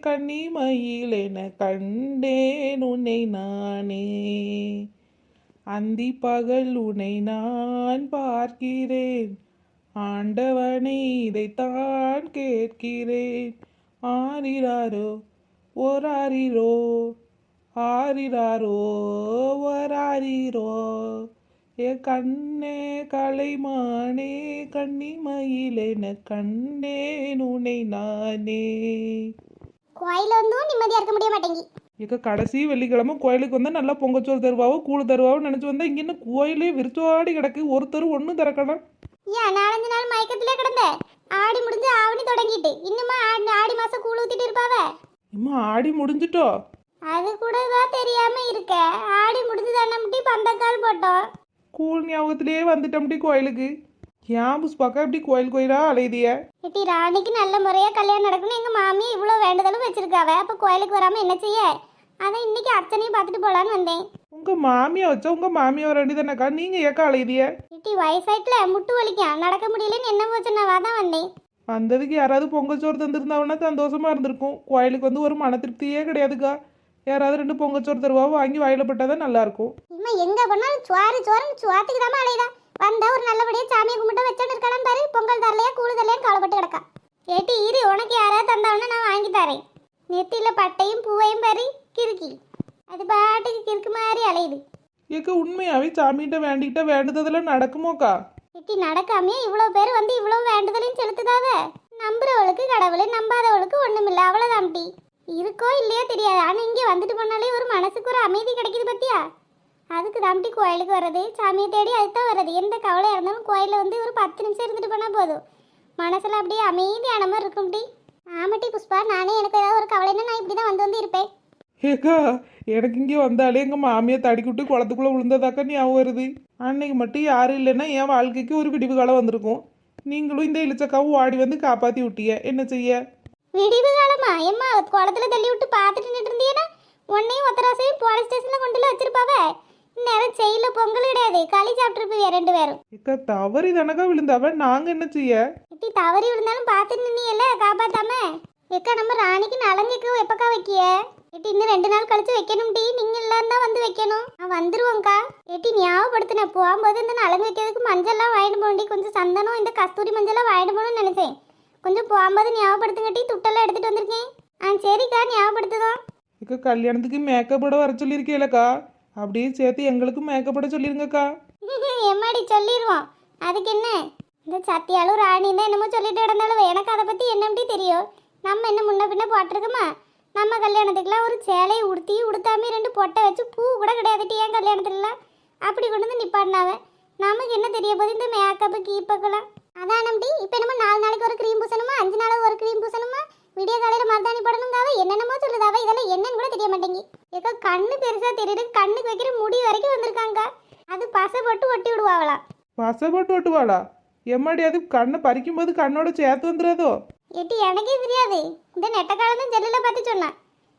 கண்ணிமையில் என கண்டேன் உன்னை நானே. அந்தி பகல் உன்னை நான் பார்க்கிறேன். ஆண்டவனை இதைத்தான் கேட்கிறேன். ஆரிராரோ ஓராரிரோ ஆரிராரோ ஓராரிரோ ஏ கண்ணே கலைமானே கன்னிமயிலென கண்டேன் உன்னை நானே. கோயில் வந்தும் நிம்மதியா இருக்க முடிய மாட்டேங்கி. இக்க கடைசி வெள்ளிக்கிழமை கோயிலுக்கு வந்தால் நல்லா பொங்கச்சோறு தருவாவோ கூழ் தருவாவோ நினச்சி வந்தா இங்கே இன்னும் கோயிலே விரிச்சோடி கிடக்கு. ஒருத்தர் ஒன்றும் திறக்கணும் ஏன் நாலஞ்சு நாள் மயக்கத்திலே கிடந்த? ஆடி முடிஞ்சு ஆவணி தொடங்கிட்டு. இன்னுமா ஆடி ஆடி மாசம் கூழ் ஊத்திட்டு இருப்பாவ? இம்மா ஆடி முடிஞ்சிட்டோ? அது கூட தான் தெரியாம இருக்க. ஆடி முடிஞ்சு தானே பந்தக்கால் போட்டோம். கூழ் ஞாபகத்திலேயே வந்துட்டோம்டி கோயிலுக்கு. ஏன் புஷ்பாக்கா இப்படி கோயில் கோயிலா அலையுதிய இட்டி ராணிக்கு நல்ல முறையா கல்யாணம் நடக்கணும். எங்க மாமி இவ்வளோ வேண்டுதலும் வச்சிருக்காவ. அப்ப கோயிலுக்கு வராம என்ன செய்ய? அதான் இன்னைக்கு அர்ச்சனையும் பார்த்துட்டு போலான்னு வந்தேன். உங்க மாமியா வச்சா உங்க மாமியா வர வேண்டியதானக்கா நீங்க ஏக்கா அலையுதிய இட்டி வயசாயிட்டுல முட்டு வலிக்கும் நடக்க முடியலன்னு என்ன போச்சுன்னாவா தான் வந்தேன். வந்ததுக்கு யாராவது பொங்கச்சோறு தந்திருந்தாங்கன்னா சந்தோஷமா இருந்திருக்கும். கோயிலுக்கு வந்து ஒரு மன திருப்தியே கிடையாதுக்கா. யாராவது ரெண்டு பொங்கச்சோறு தருவாவோ வாங்கி வாயில பட்டாதான் நல்லா இருக்கும். இம்மா எங்க போனாலும் சுவாரு சோறுன்னு சுவாத்துக்கு தான் அலையுதா? வந்தா ஒரு நல்லபடியா சாமியை கும்பிட்டு வச்சுட்டு இருக்கலாம் பாரு. பொங்கல் தரலையா கூழ் தரலையா கவலைப்பட்டு கிடக்கா. ஏட்டி இரு உனக்கு யாராவது தந்தாவனா நான் வாங்கி தரேன். நெத்தியில பட்டையும் பூவையும் பாரு கிறுக்கி. அது பாட்டுக்கு கிறுக்கு மாதிரி அலையுது. ஏக்கா உண்மையாவே சாமிகிட்ட வேண்டிக்கிட்ட வேண்டுததெல்லாம் நடக்குமோக்கா? இட்டி நடக்காமையே? இவ்வளோ பேர் வந்து இவ்வளோ வேண்டுதலையும் செலுத்துதாவ நம்புறவளுக்கு கடவுள் நம்பாதவளுக்கு ஒண்ணுமில்ல. அவ்வளோதான் இருக்கோ இல்லையோ தெரியாது. ஆனால் இங்கே வந்துட்டு போனாலே ஒரு மனசுக்கு ஒரு அமைதி கிடைக்குது பத்தியா? அதுக்கு தாம்டி கோயிலுக்கு வர்றது சாமியை தேடி அதுதான் வர்றது. எந்த கவலையாக இருந்தாலும் கோயிலில் வந்து ஒரு பத்து நிமிஷம் இருந்துட்டு போனால் போதும். மனசில் அப்படியே அமைதியான மாதிரி இருக்கும் டி. ஆமாட்டி புஷ்பா நானே எனக்கு ஏதாவது ஒரு கவலைன்னா நான் இப்படி தான் வந்து வந்து இருப்பேன். ஏக்கா எனக்கு இங்கே வந்தாலே எங்கள் மாமியை தடிக்கி விட்டு குளத்துக்குள்ளே விழுந்ததாக்கா ஞாபகம் வருது. அன்னைக்கு மட்டும் யாரும் இல்லைன்னா என் வாழ்க்கைக்கு ஒரு விடிவு காலம் வந்திருக்கும். நீங்களும் இந்த இளிச்சக்காவும் ஓடி வந்து காப்பாற்றி விட்டிய. என்ன செய்ய? விடிவு காலமா? எம்மா குளத்துல தள்ளி விட்டு பார்த்துட்டு நின்று இருந்தீங்கன்னா உன்னையும் ஒத்தராசையும் போலீஸ் ஸ்டேஷன்ல கொண்டு வச்சிருப்பாவ. நேரம் செயல பொங்கல் கிடையாது களி சாப்பிட்டுருப்பீங்க ரெண்டு பேரும்? ஏக்கா தவறி தானக்கா விழுந்தாவ நாங்கள் என்ன செய்ய? இப்படி தவறி விழுந்தாலும் பார்த்து நின்னியல்ல காப்பாத்தாம? எக்கா நம்ம ராணிக்கு நலங்குக்கு எப்பக்கா வைக்கிய? எட்டி இன்னும் ரெண்டு நாள் கழிச்சு வைக்கணும் டி நீங்க எல்லாம் தான் வந்து வைக்கணும். நான் வந்துருவோங்க்கா எட்டி ஞாபகப்படுத்தினேன் போகும்போது இந்த நலங்கு வைக்கிறதுக்கு மஞ்சள்லாம் வாங்கிட்டு போகண்டி கொஞ்சம் சந்தனம் இந்த கஸ்தூரி மஞ்சள்லாம் வாங்கிட்டு போகணும்னு நினைச்சேன். கொஞ்சம் போகும்போது ஞாபகப்படுத்துங்க டி துட்டெல்லாம் எடுத்துட்டு வந்திருக்கேன். ஆ சரிக்கா ஞாபகப்படுத்துதான் ஏக்கா கல்யாணத்துக்கு மேக்கப் போட வர சொல்லியிருக்கேலக்கா. அப்படியே சேர்த்து எங்களுக்கு மேக்கப்பட சொல்லிருங்கக்கா. எம்மாடி சொல்லிடுவோம் அதுக்கு என்ன? இந்த சத்தியாலும் ராணி தான் என்னமோ சொல்லிட்டு கிடந்தாலும் எனக்கு அதை பற்றி என்னப்படி தெரியும்? நம்ம என்ன முன்ன பின்ன போட்டிருக்குமா? நம்ம கல்யாணத்துக்குலாம் ஒரு சேலையை உடுத்தி உடுத்தாம ரெண்டு பொட்டை வச்சு பூ கூட கிடையாதுட்டு ஏன் கல்யாணத்துலலாம்? அப்படி கொண்டு வந்து நிப்பாட்டினாவ? நமக்கு என்ன தெரிய போகுது இந்த மேக்கப்பு கீப்பக்கெல்லாம் அதான் நம்பி இப்போ என்னமோ நாலு நாளைக்கு ஒரு க்ரீம் பூசணுமா? அஞ்சு நாளைக்கு ஒரு க்ரீம் பூசணுமா? விடிய காலையில் மருதாணி போடணுங்காவ? என்னென்னமோ சொல்லுதாவ? மாட்டேங்கி. ஏக்கா கண்ணு பெருசாக தெரியுது. கண்ணுக்கு வைக்கிற முடி வரைக்கும் வந்திருக்காங்க. அது பசை போட்டு ஒட்டி விடுவாங்களாம் பசை போட்டு ஓட்டுவாளா எம்மாடி அது கண்ணை பறிக்கும்போது கண்ணோட சேர்த்து வந்துடாதோ? எட்டி எனக்கே தெரியாது. இந்த நெட்ட காலம் ஜெல்லில் பார்த்து சொன்னேன்.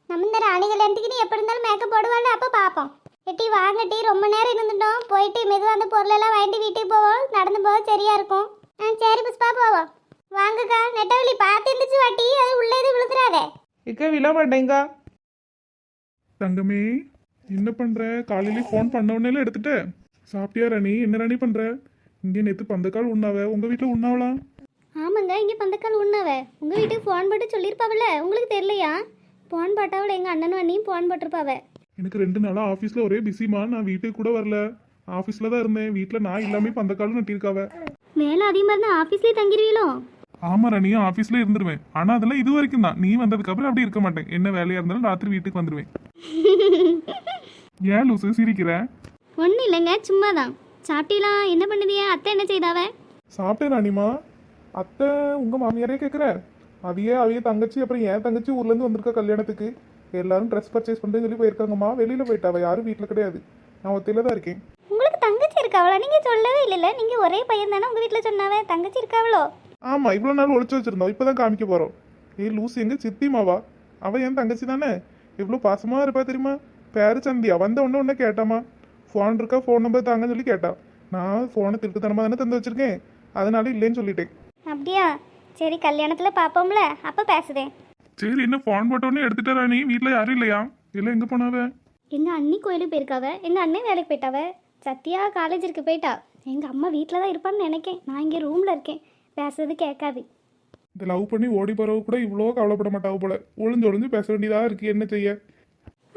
நம்ம இந்த ராணி கல்யாணத்துக்கு எப்படி இருந்தாலும் மேக்கப் போடுவாள் அப்போ பார்ப்போம். எட்டி வாங்கட்டி ரொம்ப நேரம் இருந்துட்டோம். போயிட்டு மெதுவாக அந்த பொருளெல்லாம் வாங்கிட்டு வீட்டுக்கு போவோம். நடந்து போக சரியா இருக்கும். ஆ சரி புஷ்பா போவோம். வாங்கக்கா நெட்டவழி பார்த்து இருந்துச்சு வாட்டி அது உள்ளே எதுவும் விழுந்துடாதே இக்க விழ மாட்டேங்கா. தங்கமே என்ன பண்ற? காலையில ஃபோன் பண்ண உடனே எடுத்துட்ட. சாப்பிட்டியா ராணி? என்ன ராணி பண்ற? இங்க நேத்து பந்தக்கால் உண்ணாவ? உங்க வீட்டுல உண்ணாவலாம் ஆமாங்க இங்கே பந்தக்கால் உண்ணாவ. உங்கள் வீட்டுக்கு ஃபோன் போட்டு சொல்லியிருப்பாவல உங்களுக்கு தெரியலையா? ஃபோன் போட்டாவில் எங்கள் அண்ணனும் அண்ணியும் ஃபோன் போட்டிருப்பாவ. எனக்கு ரெண்டு நாளா ஆபீஸ்ல ஒரே பிஸிமா நான் வீட்டுக்கு கூட வரல. ஆபீஸ்ல தான் இருந்தேன். வீட்டுல நான் இல்லாம பந்தக்காலும் நட்டிருக்காவ. வேலை அதிகமாக இருந்தால் ஆஃபீஸ்லேயே தங்கிடுவீங்களோ ஆமா ராணி ஆபீஸ்ல இருந்துருவேன். ஆனா அதெல்லாம் இது வரைக்கும் தான். நீ வந்ததுக்கு அப்புறம் அப்படி இருக்க மாட்டேன். என்ன வேலையா இருந்தாலும் ராத்திரி வீட்டுக்கு வந்துருவேன். ஏன் லூசு சிரிக்கிற? ஒன்றும் இல்லைங்க சும்மா தான் சாப்பிட்டீங்களா? என்ன பண்ணுதியா? அத்தை என்ன செய்தாவ? சாப்பிட்டேன் ராணிமா. அத்தை உங்க மாமியாரே கேட்குற அவிய அவிய தங்கச்சி அப்புறம் என் தங்கச்சி ஊர்ல இருந்து வந்திருக்கா கல்யாணத்துக்கு. எல்லாரும் ட்ரெஸ் பர்ச்சேஸ் பண்ணுறேன்னு சொல்லி போயிருக்காங்கம்மா. வெளியில போயிட்டாவ. யாரும் வீட்டில் கிடையாது. நான் ஒத்தையில தான் இருக்கேன். உங்களுக்கு தங்கச்சி இருக்காவளா? நீங்கள் சொல்லவே இல்லைல்ல. நீங்கள் ஒரே பையன் தானே உங்கள் வீட்டில் சொன்னாவ? தங்கச்சி இருக்காவளோ? ஆமா இவ்வளோ நாள் ஒளிச்சு வச்சிருந்தோம். இப்பதான் காமிக்க போறோம். ஏய் லூஸ் எங்க சித்திமாவா அவ என் தங்கச்சி தானே? எவ்வளோ பாசமா இருப்பா தெரியுமா? பேரு சந்தியா. வந்த உடனே உடனே கேட்டாமா? ஃபோன் இருக்கா? ஃபோன் நம்பர் தாங்கன்னு சொல்லி கேட்டா. நான் ஃபோனை திருட்டுத்தனமா தானே தந்து வச்சிருக்கேன். அதனால இல்லைன்னு சொல்லிட்டேன். அப்படியா? சரி கல்யாணத்தில் பார்ப்போம்ல அப்போ பேசுதேன் சரி என்ன ஃபோன் போட்டோன்னே எடுத்துட்டா நீ வீட்டில் யாரும் இல்லையா? இல்லை எங்கே போனாவ? எங்கள் அண்ணி கோயிலுக்கு போயிருக்காவ? எங்கள் அண்ணன் வேலைக்கு போயிட்டாவ? சத்யா காலேஜ் இருக்கு போயிட்டா. எங்கள் அம்மா வீட்டில் தான் இருப்பான்னு நினைக்கேன். நான் இங்கே ரூமில் இருக்கேன். பேசுறது கேட்காது. இந்த லவ் பண்ணி ஓடி போறவ கூட இவ்வளோ கவலைப்பட மாட்டாவ போல. ஒளிஞ்சு ஒளிஞ்சு பேச வேண்டியதா இருக்கு என்ன செய்ய?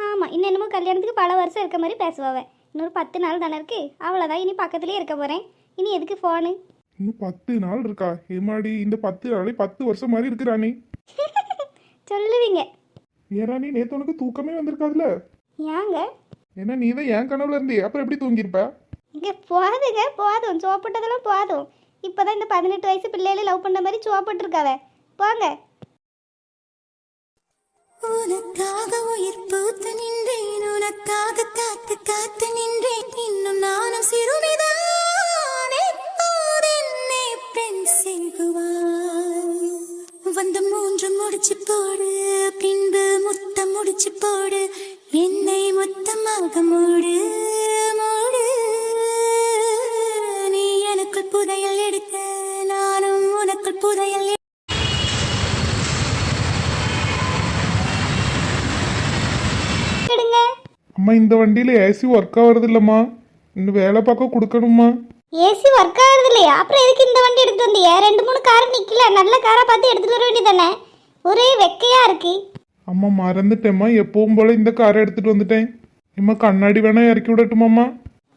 ஆமாம் இன்னும் என்னமோ கல்யாணத்துக்கு பல வருஷம் இருக்க மாதிரி பேசுவாவ. இன்னொரு பத்து நாள் தானே இருக்கு? அவ்வளோதான் இனி பக்கத்துலேயே இருக்க போகிறேன் இனி எதுக்கு ஃபோனு இன்னும் பத்து நாள் இருக்கா? ஏமாடி இந்த பத்து நாளே பத்து வருஷம் மாதிரி இருக்கு ராணி. சொல்லுவீங்க. ராணி நேத்து உனக்கு தூக்கமே வந்திருக்காதுல ஏங்க? ஏன்னா நீ தான் என் கனவுல இருந்தே. அப்புறம் எப்படி தூங்கியிருப்ப? இங்கே போதுங்க போதும். சோப்பிட்டதெல்லாம் போதும். இப்போ தான் இந்த பதினெட்டு வயசு பிள்ளைகளை லவ் பண்ண மாதிரி சோப்பிட்டுருக்காவ போங்க. உனக்காக உயிர் பூத்து நின்றேன் உனக்காக காத்து காத்து நின்றேன். இன்னும் நானும் சிறுமிதான் பெண் செய்குவாய் வந்து மூன்று முடிச்சு போடு பின்பு முத்தம் முடிச்சு போடு. இந்த வண்டியில ஏசி ஒர்க் ஆகுறது இல்லம்மா இன்னும் வேலை பார்க்க கொடுக்கணுமா ஏசி ஒர்க் ஆகுறது இல்லையா அப்புறம் எதுக்கு இந்த வண்டி எடுத்து வந்தீங்க? ரெண்டு மூணு கார் நிக்கல. நல்ல காரா பார்த்து எடுத்துட்டு வர வேண்டியதானே ஒரே வெக்கையா இருக்கு. அம்மா மறந்துட்டேம்மா. எப்பவும் போல இந்த காரை எடுத்துட்டு வந்துட்டேன். இம்மா கண்ணாடி வேணா இறக்கி விடட்டுமாம்மா.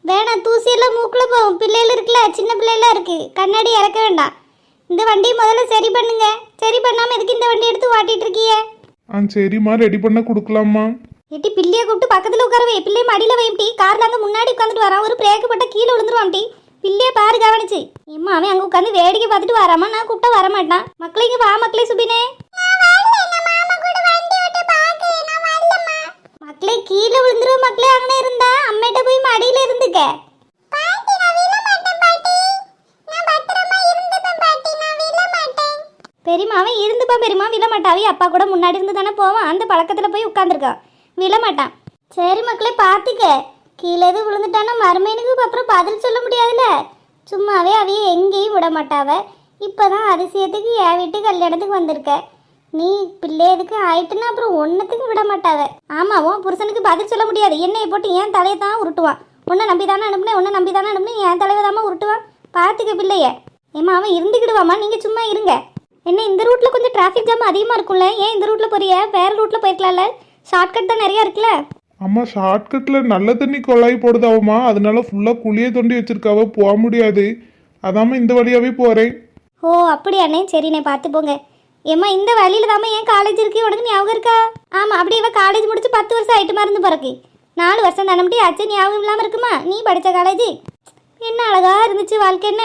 வேணாம் தூசியெல்லாம் மூக்குல போகும். பிள்ளைகள் இருக்குல்ல? சின்ன பிள்ளைலாம் இருக்கு. கண்ணாடி இறக்க வேண்டாம். இந்த வண்டியை முதல்ல சரி பண்ணுங்க. சரி பண்ணாம எதுக்கு இந்த வண்டி எடுத்து ஓட்டிட்டு இருக்கீங்க? ஆ சரிம்மா. ரெடி பண்ண கொடுக்கலாம்மா. எட்டி பிள்ளைய கூப்பிட்டு பக்கத்துல உட்காரவே. பிள்ளைய மடியில வைட்டி கார்ல அங்க முன்னாடி உட்காந்துட்டு வரான். ஒரு பிரேக் போட்டா கீழே விழுந்துருவான் டி. பிள்ளைய பாரு கவனிச்சு. எம்மா அவன் அங்க உட்காந்து வேடிக்கை பார்த்துட்டு வராமா? நான் கூப்பிட்டா வர மாட்டான் மக்களே இங்க வா மக்களே சுபினே மக்களே கீழே விழுந்துரும் மக்களே அங்கே இருந்தா. அம்மிட்ட போய் மடியில இருந்துக்க. பெரியமாவன் இருந்துப்பா பெரியமா விழ மாட்டாவே அப்பா கூட முன்னாடி இருந்து தானே போவான். அந்த பழக்கத்துல போய் உட்காந்துருக்கான் விழமாட்டான் சரி மக்களே பார்த்துக்க. கீழே எதுவும் விழுந்துட்டானா மருமையனுக்கு அப்புறம் பதில் சொல்ல முடியாதுல்ல. சும்மாவே அவைய எங்கேயும் விட மாட்டாவ. இப்போதான் அதிசயத்துக்கு என் வீட்டு கல்யாணத்துக்கு வந்திருக்க. நீ பிள்ளை எதுக்கு ஆயிட்டுன்னா அப்புறம் ஒன்றத்துக்கு விட மாட்டாவ. ஆமாம் உன் புருஷனுக்கு பதில் சொல்ல முடியாது. என்னையை போட்டு ஏன் தலையை தான் உருட்டுவான். உன்னை நம்பி தானே அனுப்புனேன்? உன்னை நம்பி தானே அனுப்புனேன்? என் தலைவை தாமா உருட்டுவான்? பார்த்துக்க பிள்ளைய. ஏம்மா அவன் இருந்துக்கிடுவாம்மா. நீங்கள் சும்மா இருங்க. என்ன இந்த ரூட்டில் கொஞ்சம் டிராஃபிக் ஜாம் அதிகமாக இருக்கும்ல? ஏன் இந்த ரூட்டில் போறிய? வேறு ரூட்டில் போயிருக்கலாம்ல? ஷார்ட்கட் தான் நிறைய இருக்குல்ல? அம்மா ஷார்ட்கட்ல நல்ல தண்ணி குழாய் போடுதாவம்மா. அதனால ஃபுல்லா குழியே தோண்டி வச்சிருக்காவ போக முடியாது. அதாம்மா இந்த வழியாவே போறேன். ஓ அப்படியாண்ணே. சரிண்ணே பார்த்து போங்க. ஏம்மா இந்த வழியில தாம்மா ஏன் காலேஜ் இருக்கு? உனக்கு ஞாபகம் இருக்கா? ஆமா அப்படியே இவ காலேஜ் முடிச்சு பத்து வருஷம் ஆயிட்டு மருந்து பிறகு. நாலு வருஷம் தானே ஆச்சு ஞாபகம் இல்லாம இருக்குமா? நீ படிச்ச காலேஜ் என்ன அழகா இருந்துச்சு வாழ்க்கை என்ன?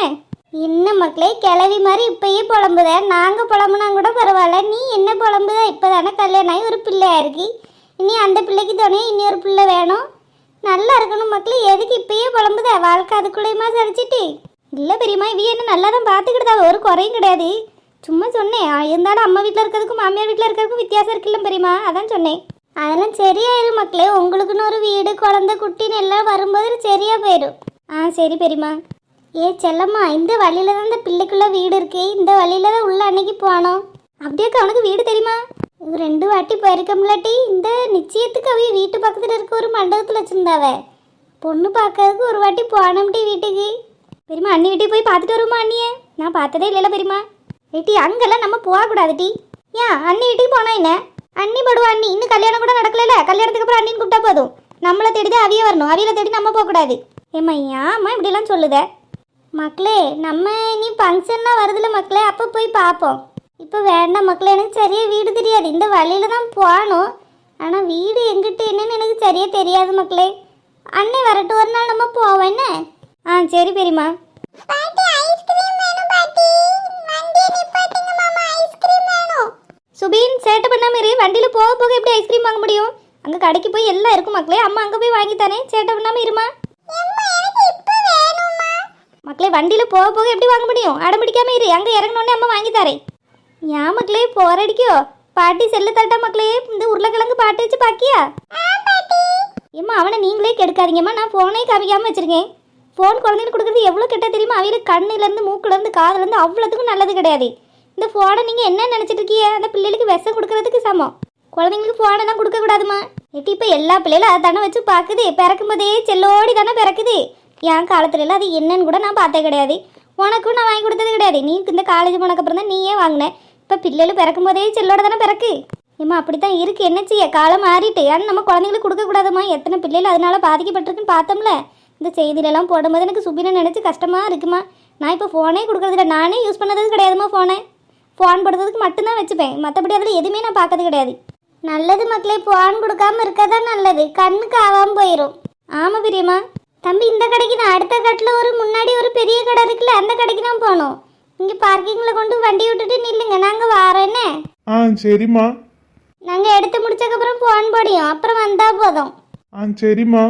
என்ன மக்களே கிளவி மாதிரி இப்பயே புலம்புத. நாங்க புலம்புனா கூட பரவாயில்ல. நீ என்ன புலம்புத? இப்பதானே கல்யாணம் ஆகி ஒரு பிள்ளையா இருக்கு. இனி அந்த பிள்ளைக்கு துணையா இன்னொரு ஒரு பிள்ளை வேணும். நல்லா இருக்கணும் மக்களே எதுக்கு இப்பயே புலம்புத? வாழ்க்கை அதுக்குள்ளேயுமா சரிச்சிட்டு? இல்லை பெரியம்மா இவ என்ன நல்லா தான் பார்த்துக்கிட்டதா ஒரு குறையும் கிடையாது. சும்மா சொன்னேன் இருந்தாலும் அம்மா வீட்டில் இருக்கிறதுக்கும் மாமியார் வீட்டில் இருக்கிறதுக்கும் வித்தியாசம் இருக்குல்ல பெரியம்மா? அதான் சொன்னேன். அதெல்லாம் சரியாயிரும் மக்களே உங்களுக்குன்னு ஒரு வீடு குழந்தை குட்டின்னு எல்லாம் வரும்போது சரியா போயிடும். ஆ சரி பெரியம்மா. ஏ செல்லம்மா இந்த வழியில தான் இந்த பிள்ளைக்குள்ள வீடு இருக்கு இந்த வழியில தான் உள்ள அன்னைக்கு போனோம். அப்படியே அவனுக்கு வீடு தெரியுமா? ரெண்டு வாட்டி போயிருக்கோம்லாட்டி. இந்த நிச்சயத்துக்கு அவைய வீட்டு பக்கத்தில் இருக்க ஒரு மண்டபத்தில் வச்சுருந்தாவ. பொண்ணு பார்க்கறதுக்கு ஒரு வாட்டி போனோம்டி வீட்டுக்கு. பெரியம்மா அண்ணி வீட்டுக்கு போய் பார்த்துட்டு வருமா அண்ணியே? நான் பார்த்ததே இல்லைல்ல பெரியம்மா. ஏட்டி அங்கெல்லாம் நம்ம போகக்கூடாதுடி. ஏன் அண்ணி வீட்டுக்கு போனா என்ன? அண்ணி படுவா அண்ணி. இன்னும் கல்யாணம் கூட நடக்கல கல்யாணத்துக்கு அப்புறம் அண்ணின்னு கூப்பிட்டா போதும். நம்மளை தேடி தான் அவிய வரணும். அவியில தேடி நம்ம போகக்கூடாது. ஏம்மா ஏம்மா இப்படிலாம் சொல்லுத? மக்களே நம்ம இனி ஃபங்க்ஷன்லாம் வருதுல்ல மக்களே. அப்போ போய் பார்ப்போம். இப்போ வேண்டாம் மக்களே எனக்கு சரியாக வீடு தெரியாது. இந்த வழியில தான் போகணும். ஆனால் வீடு எங்கிட்ட என்னன்னு எனக்கு சரியாக தெரியாது மக்களே. அண்ணே வரட்டும் ஒரு நாள் நம்ம போவோம் என்ன? ஆ சரி பெரியம்மா. சுபீன் சேட்டை பண்ணாம இரு. வண்டியில் போக போக எப்படி ஐஸ்கிரீம் வாங்க முடியும்? அங்கே கடைக்கு போய் எல்லாம் இருக்கும் மக்களே. அம்மா அங்கே போய் வாங்கி தரேன். சேட்டை பண்ணாம இருமா? மக்களே வண்டியில் போக போக எப்படி வாங்க முடியும்? அடம் பிடிக்காம இரு. அங்கே இறங்கினோடனே அம்மா வாங்கி தரேன். ஏன் மக்களே போரடிக்கோ. பாட்டி செல்லு தட்டா மக்களே இந்த உருளைக்கிழங்கு பாட்டு வச்சு பாக்கியா? ஏம்மா அவனை நீங்களே கெடுக்காதீங்கம்மா. நான் ஃபோனே காமிக்காம வச்சிருக்கேன். ஃபோன் குழந்தைங்களுக்கு கொடுக்குறது எவ்வளோ கெட்ட தெரியுமா? அவையில கண்ணுலேருந்து மூக்குலேருந்து காதுலேருந்து அவ்வளோத்துக்கும் நல்லது கிடையாது. இந்த ஃபோனை நீங்கள் என்ன நினச்சிட்டு இருக்கீங்க? அந்த பிள்ளைகளுக்கு விஷம் கொடுக்கறதுக்கு சமம். குழந்தைங்களுக்கு ஃபோனெல்லாம் கொடுக்கக்கூடாதுமா எட்டி இப்போ எல்லா பிள்ளைகளும் அதை தானே வச்சு பார்க்குது. பிறக்கும் போதே செல்லோடி தானே பிறக்குது. என் காலத்துலலாம் அது என்னன்னு கூட நான் பார்த்தே கிடையாது. உனக்கும் நான் வாங்கி கொடுத்தது கிடையாது. நீ இந்த காலேஜ் போனக்கப்புறம் தான் நீயே வாங்கினேன் இப்போ பிள்ளைகள் பிறக்கும் போதே செல்லோட தானே பிறக்கு? ஏம்மா அப்படி தான் இருக்குது என்ன செய்ய? காலம் மாறிட்டு. ஆனால் நம்ம குழந்தைங்களுக்கு கொடுக்கக்கூடாதும்மா எத்தனை பிள்ளைகள் அதனால பாதிக்கப்பட்டிருக்குன்னு பார்த்தோம்ல. இந்த செய்தியிலலாம் போடும்போது எனக்கு சுபினை நினச்சி கஷ்டமாக இருக்குமா? நான் இப்போ ஃபோனே கொடுக்குறதில்ல. நானே யூஸ் பண்ணது கிடையாதுமா ஃபோனை ஃபோன் படுறதுக்கு மட்டும்தான் வச்சுப்பேன். மற்றபடி அதில் எதுவுமே நான் பார்க்கறது கிடையாது. நல்லது மக்களே ஃபோன் கொடுக்காம இருக்கதான் நல்லது. கண்ணுக்கு ஆகாமல் போயிடும் ஆமாம் பெரியம்மா. தம்பி இந்த கடைக்கு தான் அடுத்த கட்டில் ஒரு முன்னாடி ஒரு பெரிய கடை இருக்குல்ல அந்த கடைக்கு தான் போகணும். இங்கே பார்க்கிங்கில் கொண்டு வண்டி விட்டுட்டு நில்லுங்க. நாங்கள் வாரோன்னே ஆ சரிம்மா. நாங்கள் எடுத்து முடிச்சக்கப்புறம் ஃபோன் படியும் அப்புறம் வந்தால் போதும். ஆ சரிம்மா.